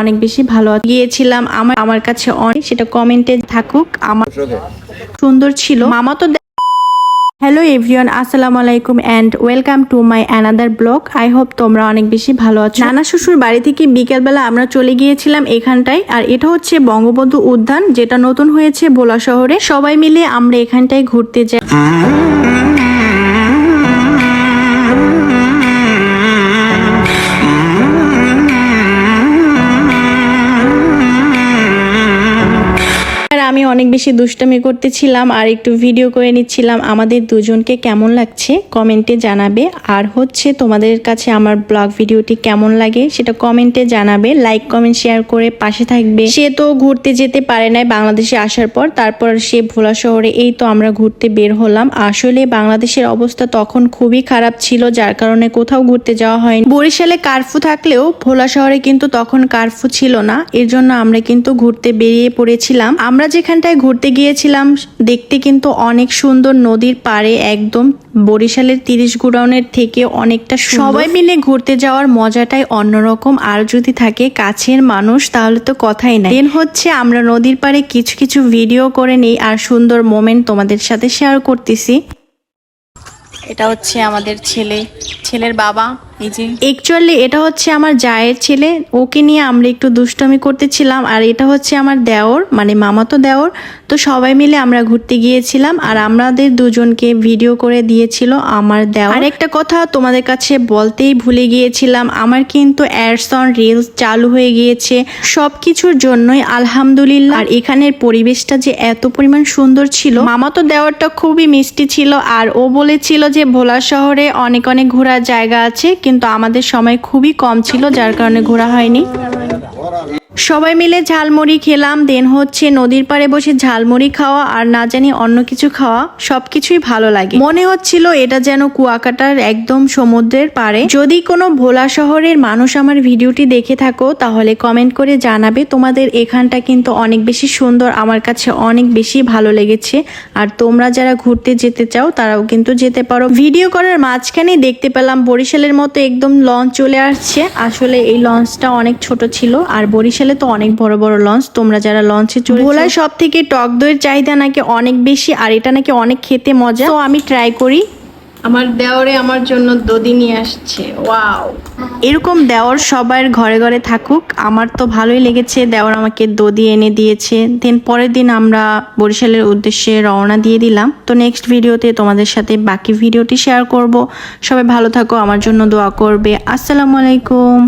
অনেক বেশি ভালো। গিয়েছিলাম আমার আমার কাছে অনেক সেটা কমেন্টে থাকুক। আমার সুন্দর ছিল। মামা তো হ্যালো এভরিওয়ান আসসালামু আলাইকুম and welcome to my another blog I hope তোমরা অনেক বেশি ভালো আছো। নানা শ্বশুর বাড়ি থেকে বিকেলবেলা আমরা চলে গিয়েছিলাম এখানটায়। আর এটা হচ্ছে বঙ্গবন্ধু উদ্যান, যেটা নতুন হয়েছে ভোলা শহরে। সবাই মিলে আমরা এখানটায় ঘুরতে যাই। অনেক বেশি দুষ্টামি করতেছিলাম আর একটু ভিডিও করে নিচ্ছিলাম। আমাদের দুজনকে কেমন লাগছে? কমেন্টে জানাবে। আর হচ্ছে তোমাদের কাছে আমার ব্লগ ভিডিওটি কেমন লাগে সেটা কমেন্টে জানাবে। লাইক কমেন্ট শেয়ার করে পাশে থাকবে। সে তো ঘুরতে যেতে পারে নাই বাংলাদেশে আসার পর। তারপর সে ভোলা শহরে এই তো আমরা ঘুরতে বের হলাম। আসলে বাংলাদেশের অবস্থা তখন খুবই খারাপ ছিল, যার কারণে কোথাও ঘুরতে যাওয়া হয়নি। বরিশালে কারফু থাকলেও ভোলা শহরে কিন্তু তখন কারফু ছিল না। এর জন্য আমরা কিন্তু ঘুরতে বেরিয়ে পড়েছিলাম। আমরা যেখানটায় ঘুরতে গিয়েছিলাম। দেখতে কিন্তু অনেক সুন্দর নদীর পাড়ে একদম বরিশালের তিরিশ গুডাউনের থেকে অনেকটা সবাই মিলে ঘুরতে যাওয়ার মজাটাই অন্যরকম। আর যদি থাকে কাছের মানুষ তাহলে তো কথাই নাই। দেন হচ্ছে আমরা নদীর পাড়ে কিছু কিছু ভিডিও করে নিই আর সুন্দর মোমেন্ট তোমাদের সাথে শেয়ার করতেছি। এটা হচ্ছে আমাদের ছেলে ছেলের বাবা। একচুয়ালি এটা হচ্ছে আমার জায়ের ছেলে। ওকে নিয়ে আমরা একটু দুষ্টমি করতেছিলাম। আর এটা হচ্ছে আমার দেওর মানে মামাতো দেওর। তো সবাই মিলে আমরা ঘুরতে গিয়েছিলাম আর আমাদের দুজনকে ভিডিও করে দিয়েছিল আমার দেওর। আর একটা কথা তোমাদের কাছে বলতেই ভুলে গিয়েছিলাম, আমার কিন্তু অ্যাডস অন রিলস চালু হয়ে গিয়েছে। সব কিছুর জন্যই আলহামদুলিল্লাহ। আর এখানের পরিবেশটা যে এত পরিমাণ সুন্দর ছিল। মামাতো দেওয়ারটা খুবই মিষ্টি ছিল। আর ও বলেছিল যে ভোলা শহরে অনেক অনেক ঘোরার জায়গা আছে কিন্তু আমাদের সময় খুবই কম ছিল যার কারণে ঘোরা হয়নি। সবাই মিলে ঝালমুড়ি খেলাম, দেন হচ্ছে নদীর পাড়ে বসে ঝালমুড়ি খাওয়া আর না জানি অন্য কিছু খাওয়া, সবকিছুই ভালো লাগে। মনে হচ্ছিল এটা যেন কুয়াকাটার একদম সমুদ্রের পাড়ে। যদি কোনো ভোলা শহরের মানুষ আমার ভিডিওটি দেখে থাকো, তাহলে কমেন্ট করে জানাবে। তোমাদের এখানটা কিন্তু অনেক বেশি সুন্দর, আমার কাছে অনেক বেশি ভালো লেগেছে। আর তোমরা যারা ঘুরতে যেতে চাও, তারাও কিন্তু যেতে পারো। ভিডিও করার মাঝখানে দেখতে পেলাম বরিশালের মতো একদম লঞ্চ চলে আসছে। আসলে এই লঞ্চটা অনেক ছোট ছিল, আর বরিশালে তো অনেক বড় বড় লঞ্চ তোমরা যারা লঞ্চে চলে ভোলায় সব থেকে টক দইয়ের চাহিদা নাকি অনেক বেশি আর এটা নাকি অনেক খেতে মজা? তো আমি ট্রাই করি। আমার দেওরে আমার জন্য দদি নিয়ে আসছে ওয়াও এরকম দেওর সবার ঘরে ঘরে থাকুক আমার তো ভালোই লেগেছে দেওর আমাকে দদি এনে দিয়েছে। দেন পরের দিন আমরা বরিশালের উদ্দেশ্যে রওনা দিয়ে দিলাম। তো নেক্সট ভিডিওতে তোমাদের সাথে বাকি ভিডিওটি শেয়ার করব। সবাই ভালো থাকো আমার জন্য দোয়া করবে। আসসালামু আলাইকুম।